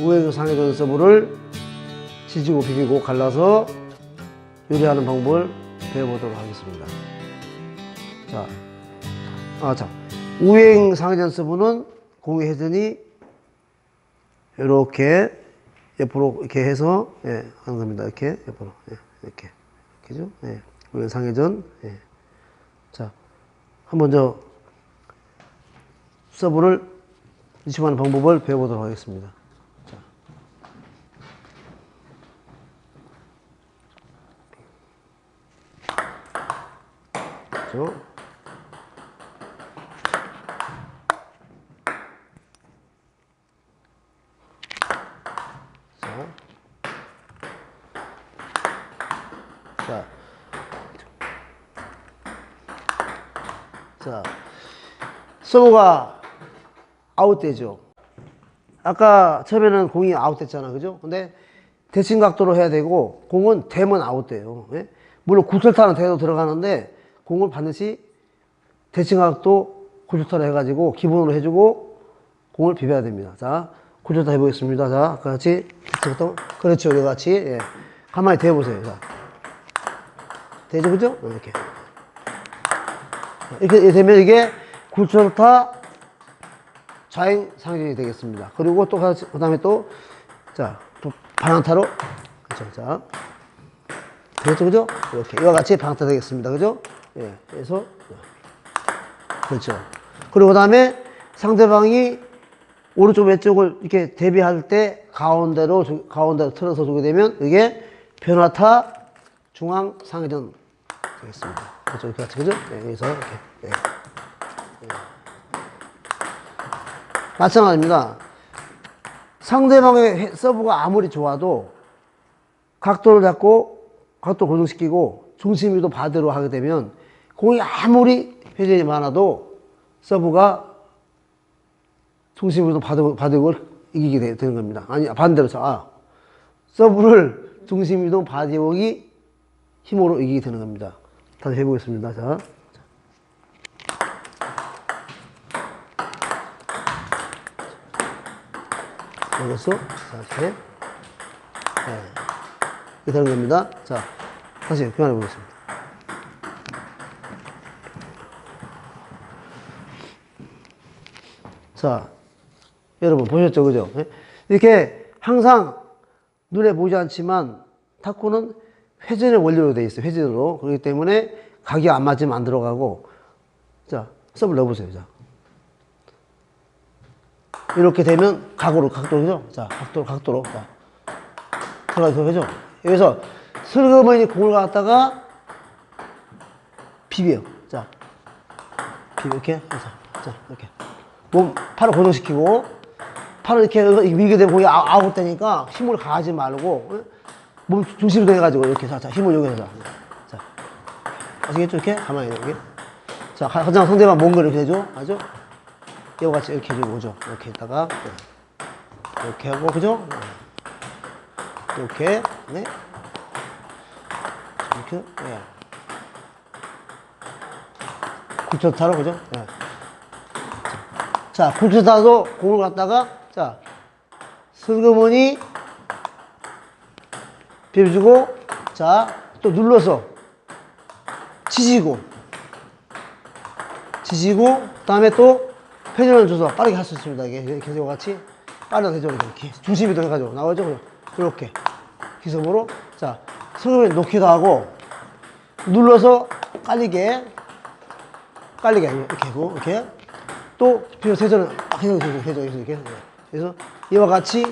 우행 상해전 서브를 지지고 비비고 갈라서 요리하는 방법을 배워보도록 하겠습니다. 자, 아, 자, 우행 상해전 서브는 공의 회전이 이렇게 옆으로 이렇게 해서 예, 하는 겁니다. 이렇게 옆으로 예, 이렇게 이렇게죠. 예, 우행 상해전. 예. 자, 한번 저 서브를 리시브하는 방법을 배워보도록 하겠습니다. 그렇죠? 자. 자. 자. 서브가 아웃되죠. 아까 처음에는 공이 아웃됐잖아. 그죠? 근데 대칭 각도로 해야 되고 공은 되면 아웃돼요. 예? 물론 구슬타는 돼도 들어가는데 공을 반드시 대칭 각도 구슬타로 해가지고 기본으로 해주고 공을 비벼야 됩니다. 자, 구슬타 해보겠습니다. 자, 같이 그렇죠. 이거 같이 예. 가만히 대보세요. 자, 되죠, 그죠? 이렇게 이렇게 되면 이게 구슬타 좌행 상징이 되겠습니다. 그리고 또 그 다음에 또, 자, 또 방향타로, 그죠, 자. 그렇죠, 그죠? 이렇게. 이와 같이 방향타 되겠습니다. 그죠? 예. 그래서, 그렇죠. 그리고 그 다음에 상대방이 오른쪽 왼쪽을 이렇게 대비할 때 가운데로, 주- 가운데로 틀어서 주게 되면 이게 변화타 중앙 상회전 되겠습니다. 그렇죠. 이렇게 같이, 그죠? 예, 여기서 이렇게. 예. 마찬가지입니다. 상대방의 해- 서브가 아무리 좋아도 각도를 잡고 각도 고정시키고 중심이도 바대로 하게 되면 공이 아무리 회전이 많아도 서브가 중심으로 바둑, 바둑을 이기게 되- 되는 겁니다. 아니, 반대로, 자, 아, 서브를 중심이동 바둑이 힘으로 이기게 되는 겁니다. 다시 해보겠습니다. 자. 여기서 자, 이렇게 네. 이렇게 되는 겁니다. 자, 다시 교환해 보겠습니다. 자, 여러분 보셨죠, 그죠? 예? 이렇게 항상 눈에 보이지 않지만 탁구는 회전의 원리로 되어 있어요. 회전으로 그렇기 때문에 각이 안 맞으면 안 들어가고 자, 서브를 넣어보세요. 자. 이렇게 되면 각으로 각도죠. 자, 각도로 각도로. 자. 들어가서 그죠? 여기서 슬그머니 공을 갖다가 비벼. 자. 비벼 이렇게. 자, 이렇게. 몸 팔을 고정시키고 팔을 이렇게 밀게 되면 공이 아- 아웃 되니까 힘을 가하지 말고 어? 몸 중심으로 해가지고 이렇게 자, 자 힘을 여기서 자. 자. 아시겠죠? 이렇게 가만히 이렇게. 자, 가- 가장 상대방 뭔가 이렇게 되죠? 아죠? 이와 같이 이렇게 해주고 오죠. 이렇게 했다가 네. 이렇게 하고 그죠? 네. 이렇게 네. 이렇게 네. 굴처타로 그죠? 네. 자, 굴처타도 공을 갖다가 자 슬그머니 비벼주고 자 또 눌러서 지지고 지지고 그 다음에 또 회전을 줘서 빠르게 할 수 있습니다. 이게 해서 같이 빠른 회전을 이렇게 중심이 들어가지고 나오죠. 이렇게 기습으로 자 손을 놓기도 하고 눌러서 깔리게 깔리게 이렇게 하고 이렇게 또 비벼 회전을 막 해서 이렇게 해서 이렇게 그래서 이와 같이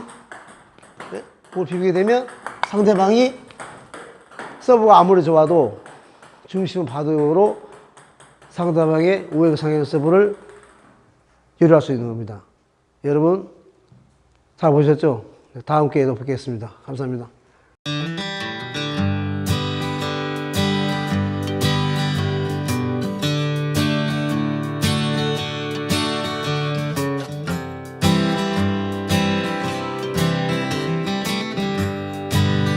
네, 볼 비비게 되면 상대방이 서브가 아무리 좋아도 중심 바둑으로 상대방의 우행 상행 서브를 요리할 수 있는 겁니다. 여러분 잘 보셨죠? 다음 기회에 또 뵙겠습니다. 감사합니다.